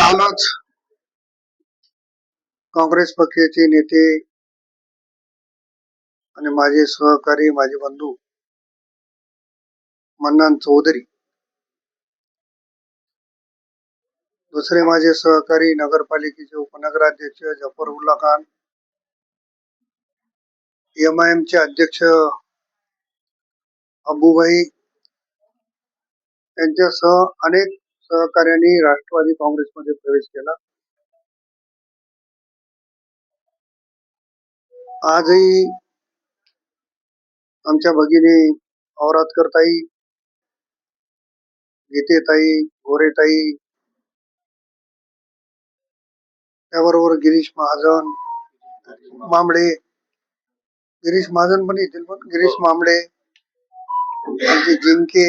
कालच काँग्रेस पक्षाचे नेते आणि माझे सहकारी माझे बंधू मन्नान चौधरी दुसरे माझे सहकारी नगरपालिकेचे उपनगराध्यक्ष जफरउल्ला खान एम आय एमचे अध्यक्ष अबूभाई यांच्यासह अनेक सहकार्याने राष्ट्रवादी काँग्रेसमध्ये प्रवेश केला. आजही आमच्या भगिनी औरातकरताई गीतेताई गोरेताई त्याबरोबर गिरीश महाजन मांबळे गिरीश महाजन पण येतील पण. गिरीश मांबळे जिंके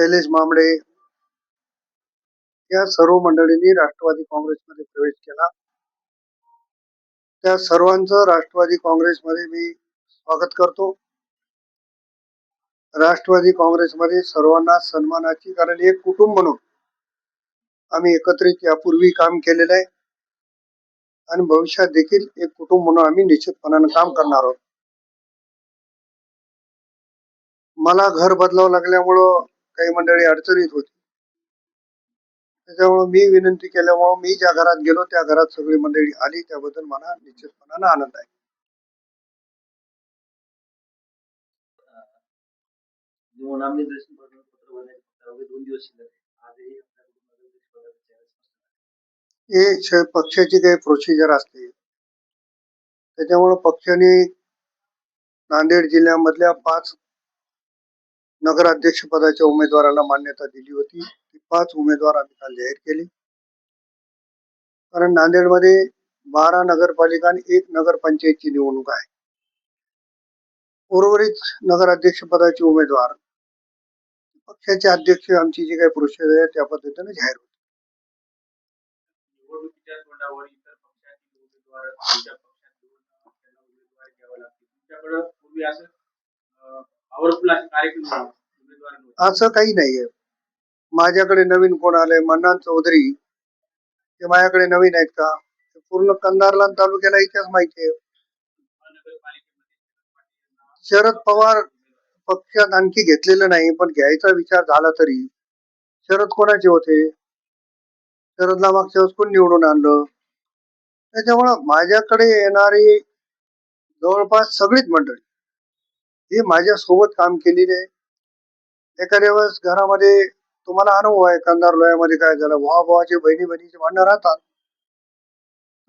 शैलेश मांबडे या सर्व मंडळींनी राष्ट्रवादी काँग्रेसमध्ये प्रवेश केला. त्या सर्वांचं राष्ट्रवादी काँग्रेसमध्ये मी स्वागत करतो. राष्ट्रवादी काँग्रेसमध्ये सर्वांना सन्मानाची कारण एक कुटुंब म्हणून आम्ही एकत्रित यापूर्वी काम केलेलं आहे. आणि भविष्यात देखील एक कुटुंब म्हणून आम्ही निश्चितपणानं काम करणार आहोत. मला घर बदलावं लागल्यामुळं काही मंडळी अडचणीत होती. त्याच्यामुळे मी विनंती केल्यामुळं मी ज्या घरात गेलो त्या घरात सगळी मंडळी आली. त्याबद्दल मला निश्चितपणानं आनंद आहे. हे पक्षाची काही प्रोसिजर असते. त्याच्यामुळं पक्षाने नांदेड जिल्ह्यामधल्या पाच नगराध्यक्ष पदाच्या उमेदवाराला मान्यता दिली होती. ती पाच उमेदवार आम्ही काल जाहीर केली. कारण नांदेडमध्ये बारा नगरपालिका आणि एक नगरपंचायतची निवडणूक आहे. उर्वरित नगराध्यक्ष पदाचे उमेदवार पक्षाचे अध्यक्ष आमची जी काही प्रोसिजर आहे त्या पद्धतीने जाहीर होते. कार्यक्रम असं काही नाहीये. माझ्याकडे नवीन कोण आले मन्नान चौधरी. ते माझ्याकडे नवीन आहेत का? ते पूर्ण कंधारला तालुक्याला इतिहास माहिती आहे. शरद पवार पक्षात आणखी घेतलेलं नाही पण घ्यायचा विचार झाला तरी. शरद कोणाचे होते? शरदला मागच्या वेळेस कोण निवडून आणलं? त्याच्यामुळं माझ्याकडे येणारी जवळपास सगळीच मंडळी ही माझ्या सोबत काम केलेली आहे एखाद्या वेळेस घरामध्ये तुम्हाला अनुभव आहे कंदार लोयामध्ये काय झालं भावा भावाचे बहिणी बहिणीचे भांडणं राहतात.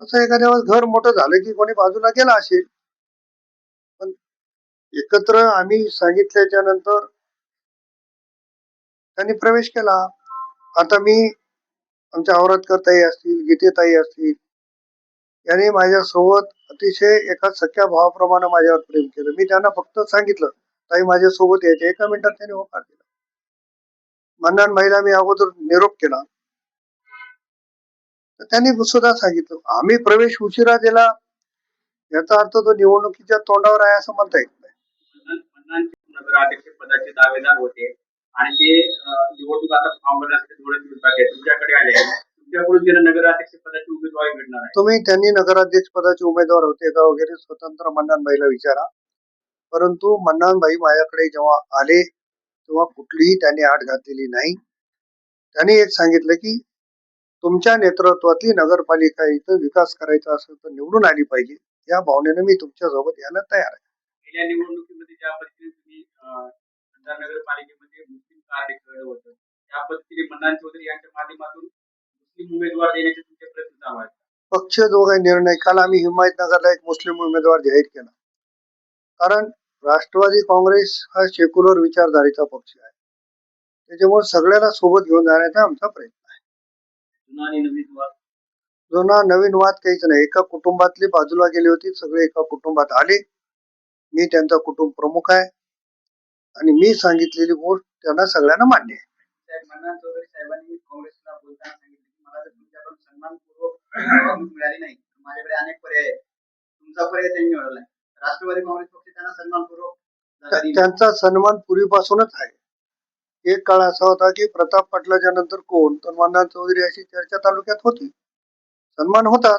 असं एखाद्या वेळेस घर मोठं झालं की कोणी बाजूला गेला असेल पण एकत्र आम्ही सांगितल्याच्या नंतर त्यांनी प्रवेश केला. आता मी आमच्या औरतकरताई असतील गीतेताई असतील यांनी माझ्यासोबत अतिशय एका सख्या भावाप्रमाणे माझ्यावर प्रेम केलं. मी त्यांना फक्त सांगितलं ताई माझ्यासोबत यायचे एका मिनिटात त्यांनी होकार दिला. मन्नान महिला मी अगोदर निरोप केला. तर त्यांनी सुद्धा सांगितलं आम्ही प्रवेश उशिरा दिला याचा अर्थ तो निवडणुकीच्या तोंडावर आहे असं म्हणता येत नाही. नगराध्यक्ष पदाचे दावेदार होते आणि ते निवडणूक आता फॉर्म भरण्यासाठी थोडे तुमच्याकडे आले तुम्ही त्यांनी नगराध्यक्ष पदाचे उमेदवार होते का वगैरे स्वतंत्र मन्नानबाईला विचारा. परंतु मन्नानबाई माझ्याकडे जेव्हा आले तेव्हा कुठलीही त्यांनी आठ घातलेली नाही. त्यांनी एक सांगितलं की तुमच्या नेतृत्वातली नगरपालिका इथं विकास करायचा असेल तर निवडून आली पाहिजे. या भावनेनं मी तुमच्यासोबत यायला तयार आहे. गेल्या निवडणुकीमध्ये ज्या पद्धतीने तुम्ही अं, अंधार नगरपालिकेमध्ये मुस्लिम कार्ड खेळलं होतं त्या पद्धतीने चौधरी यांच्या माध्यमातून मुस्लिम उमेदवार देण्याचे तुमचे प्रयत्न चालू आहेत पक्ष जो काही निर्णय काल आम्ही हिमायतनगरला एक मुस्लिम उमेदवार जाहीर केला. कारण राष्ट्रवादी काँग्रेस हा सेक्युलर विचारधारेचा पक्ष आहे. त्याच्यामुळे सगळ्याला सोबत घेऊन जाण्याचा आमचा प्रयत्न आहे. जुना नवीन वाद. काहीच नाही. एका कुटुंबातली बाजूला गेली होती सगळे एका कुटुंबात आले. मी त्यांचा कुटुंब प्रमुख आहे. आणि मी सांगितलेली गोष्ट त्यांना सगळ्यांना मान्य आहे. माझ्याकडे अनेक पर्याय आहेत. तुमचा पर्याय त्यांनी राष्ट्रवादी काँग्रेस त्यांना सन्मानपूर्वक. त्यांचा सन्मान पूर्वीपासूनच आहे. एक काळ असा होता की प्रताप पाटलाच्या नंतर कोण? तर मन्नाथ चौधरी अशी चर्चा तालुक्यात होती. सन्मान होतात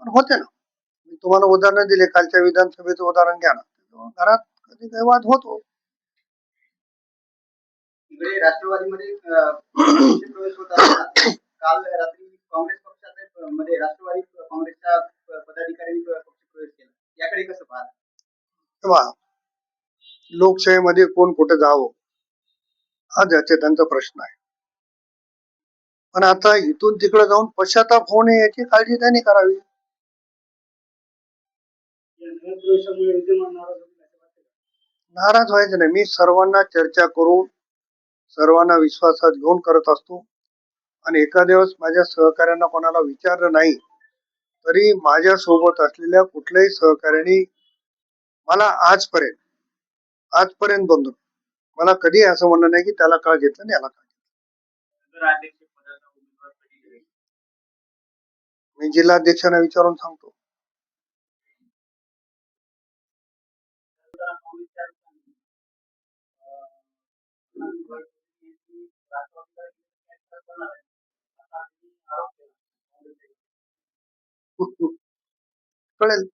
पण होते ना. मी तुम्हाला उदाहरण दिले कालच्या विधानसभेचं उदाहरण घ्या ना. घरात कधी काही वाद होतो. राष्ट्रवादीमध्ये प्रवेश होत असताना काल रात्री काँग्रेस पक्षाच्या मध्ये राष्ट्रवादी काँग्रेसच्या प- पदाधिकाऱ्यांनी पक्ष प्रवेश केला. याकडे कसं पाहता तेव्हा लोकशाहीमध्ये कोण कुठे जावं हा ज्याचे त्यांचा प्रश्न आहे. पण आता इथून तिकडे जाऊन पश्चाताप होऊ नये याची काळजी त्यांनी करावी. नाराज व्हायचं नाही. मी सर्वांना चर्चा करून सर्वांना विश्वासात घेऊन करत असतो. आणि एका दिवस माझ्या सहकाऱ्यांना कोणाला विचारलं नाही तरी माझ्या सोबत असलेल्या कुठल्याही सहकाऱ्यांनी मला आजपर्यंत आजपर्यंत बंधू मला कधी असं म्हणलं नाही की त्याला का घेतलं आणि याला का घेतलं. मी जिल्हाध्यक्षांना विचारून सांगतो. कळेल.